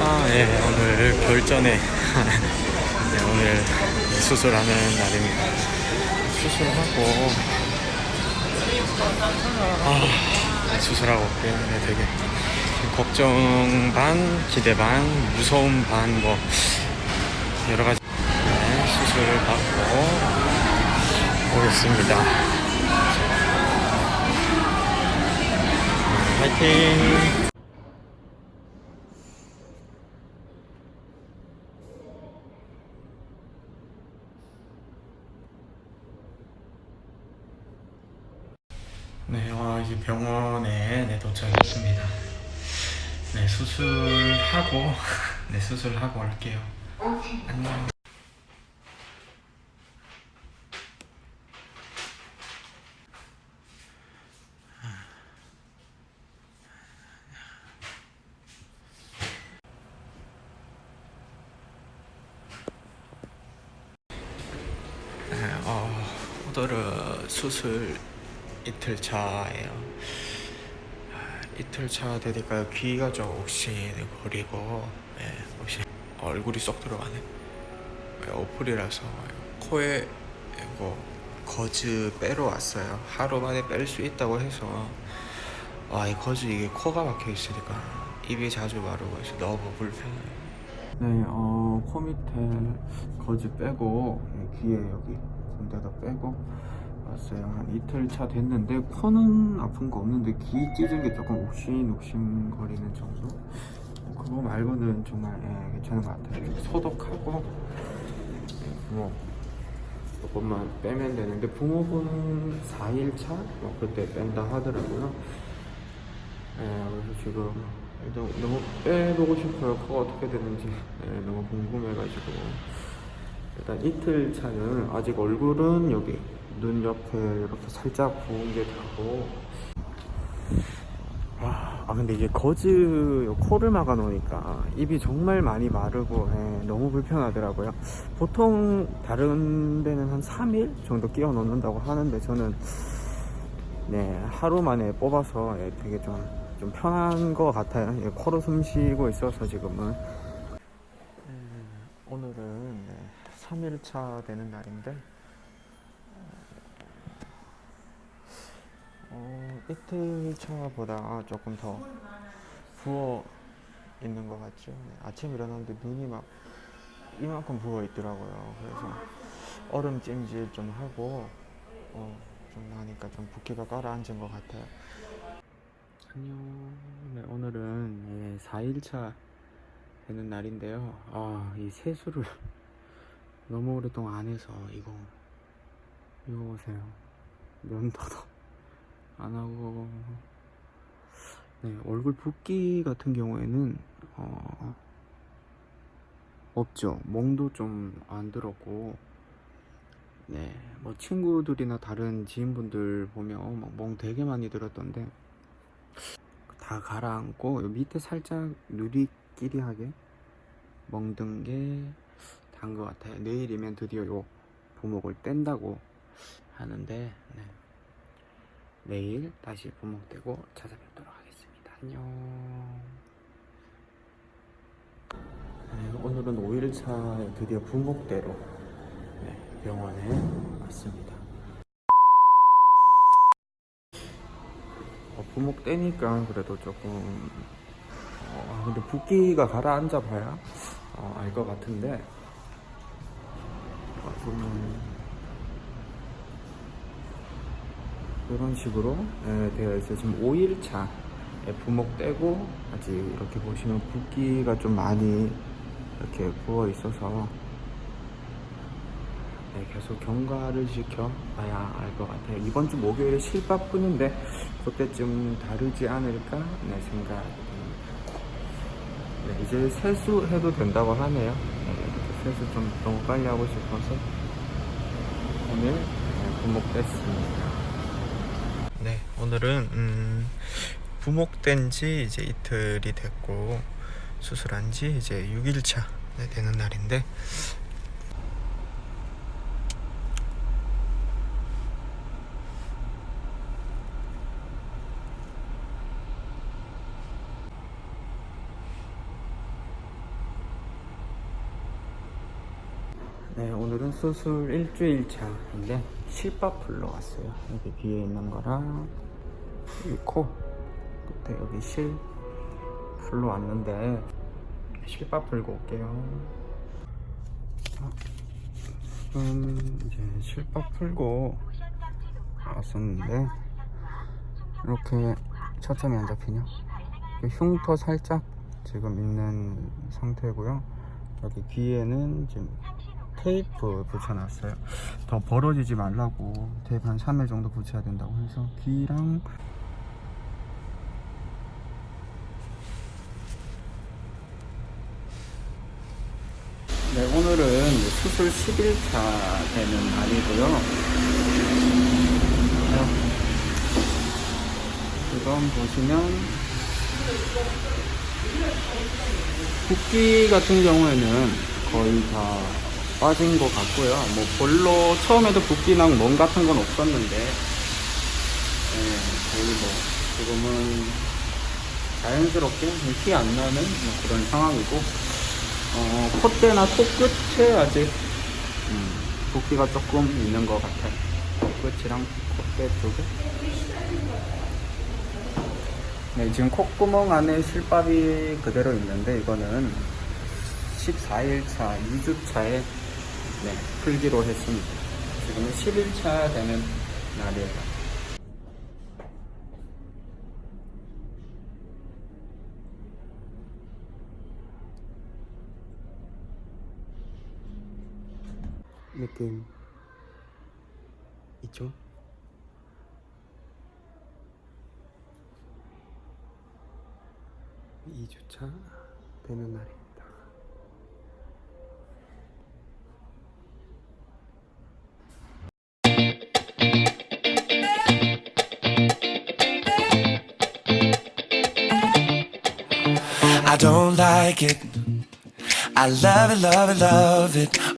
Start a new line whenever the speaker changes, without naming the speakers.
아, 예, 오늘 결전에 네, 오늘 수술하는 날입니다. 수술하고 아, 수술하고 때문에 되게 걱정 반, 기대 반, 무서움 반, 뭐 여러 가지 네, 수술 받고 오겠습니다. 음, 화이팅! 네, 와, 이제 병원에 네, 도착했습니다. 네, 수술하고, 네, 수술하고 올게요. 안녕. 네, 어, 오늘은 수술 이틀 차예요. 아, 이틀 차 되니까 귀가 좀 옥신거리고, 네, 옥신 얼굴이 쏙 들어가네. 네, 오플이라서 코에 이거 거즈 빼러 왔어요. 하루 만에 뺄 수 있다고 해서 와, 이 거즈 이게 코가 막혀 있으니까 입이 자주 마르고 해서 너무 불편해요. 네, 어, 코 밑에 거즈 빼고 귀에 여기 군 데다 빼고 왔어요. 한 이틀 차 됐는데 코는 아픈 거 없는데 귀 찢은 게 조금 욱신욱신 거리는 정도. 그거 말고는 정말 예, 괜찮은 것 같아요. 소독하고 뭐 조금만 빼면 되는데 부모분 4일 차 뭐 그때 뺀다 하더라고요. 예, 그래서 지금 일단 너무 빼보고 싶어요. 코가 어떻게 되는지 예, 너무 궁금해가지고 일단 이틀 차는 아직 얼굴은 여기 눈 옆에 이렇게 살짝 부은 게 나고 아, 아, 근데 이게 거즈 코를 막아 놓으니까 입이 정말 많이 마르고 예, 너무 불편하더라고요. 보통 다른 데는 한 3일 정도 끼워 넣는다고 하는데 저는 네 하루 만에 뽑아서 예, 되게 좀, 좀 편한 것 같아요. 예, 코로 숨 쉬고 있어서 지금은 오늘은 3일차 되는 날인데 어, 이틀 차보다 조금 더 부어 있는 것 같죠. 네, 아침에 일어났는데 눈이 막 이만큼 부어 있더라고요. 그래서 얼음 찜질 좀 하고 어, 좀 나니까 좀 붓기가 가라앉은 것 같아요. 안녕. 네, 오늘은 4일차 되는 날인데요. 아, 이 세수를 너무 오랫동안 안 해서 이거 이거 보세요. 면도도 안 하고 네, 얼굴 붓기 같은 경우에는 어, 없죠. 멍도 좀 안 들었고 네, 뭐 친구들이나 다른 지인분들 보면 막 멍 되게 많이 들었던데 다 가라앉고 요 밑에 살짝 누리끼리하게 멍든 게 단 것 같아요. 내일이면 드디어 요 부목을 뗀다고 하는데 네. 내일 다시 부목 떼고 찾아뵙도록 하겠습니다. 안녕. 네, 오늘은 5일차에 드디어 부목대로 네, 병원에 왔습니다. 어, 부목 떼니까 그래도 조금 어, 근데 붓기가 가라앉아 봐야 어, 알 것 같은데 이런 식으로 예, 되어 있어요. 지금 5일차 부목 떼고 아직 이렇게 보시면 붓기가 좀 많이 이렇게 부어 있어서 네, 계속 경과를 지켜봐야 알 것 같아요. 이번 주 목요일에 실밥뿐인데 그때쯤 다르지 않을까 네, 생각입니다. 네, 이제 세수해도 된다고 하네요. 네, 세수 좀 너무 빨리 하고 싶어서 오늘 네, 부목 뗐습니다. 네, 오늘은 음, 부목된 지 이제 이틀이 됐고 수술한 지 이제 6일차 되는 날인데 네, 오늘은 수술 일주일 차인데 실밥 풀러 왔어요. 여기 뒤에 있는 거랑 이 코, 끝에 여기 실 풀러 왔는데 실밥 풀고 올게요. 자, 지금 이제 실밥 풀고 왔었는데 이렇게 초점이 안 잡히냐? 흉터 살짝 지금 있는 상태고요. 여기 귀에는 지금 테이프 붙여놨어요. 더 벌어지지 말라고 테이프 한 3일 정도 붙여야 된다고 해서 귀랑 네, 오늘은 수술 10일차 되는 날이고요. 이건 보시면 붓기 같은 경우에는 거의 다 빠진 것 같고요. 뭐 볼로 처음에도 붓기랑 멍 같은 건 없었는데 예, 거의 뭐 지금은 자연스럽게 티 안 나는 뭐 그런 상황이고 어, 콧대나 코끝에 아직 음, 붓기가 조금 있는 것 같아요. 코끝이랑 콧대 쪽에. 네, 지금 콧구멍 안에 실밥이 그대로 있는데 이거는 14일차, 2주차에 네, 풀기로 했습니다. 지금은 11차 되는 날이에요. 느낌 있죠? 이주차 되는 날입
like it. I love it, love it, love it.